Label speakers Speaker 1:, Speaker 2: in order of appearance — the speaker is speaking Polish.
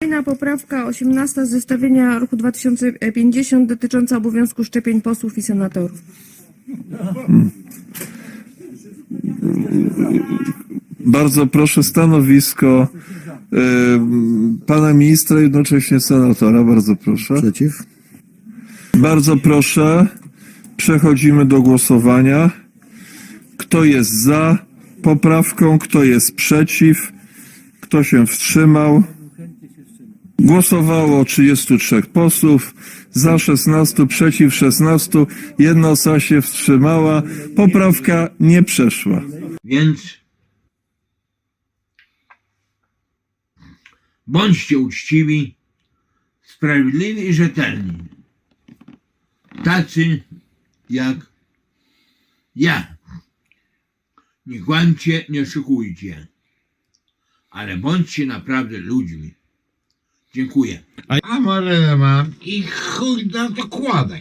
Speaker 1: Kolejna poprawka 18 z zestawienia roku 2050 dotycząca obowiązku szczepień posłów i senatorów.
Speaker 2: Bardzo proszę stanowisko e, pana ministra jednocześnie senatora. Bardzo proszę.
Speaker 3: Przeciw?
Speaker 2: Bardzo proszę. Przechodzimy do głosowania. Kto jest za poprawką? Kto jest przeciw? Kto się wstrzymał? Głosowało 33 posłów, za 16, przeciw 16, jedna osoba się wstrzymała. Poprawka nie przeszła.
Speaker 4: Więc bądźcie uczciwi, sprawiedliwi i rzetelni. Tacy jak ja. Nie kłamcie, nie oszukujcie, ale bądźcie naprawdę ludźmi. Dziękuję.
Speaker 5: A morele mam i chuj na to kładę.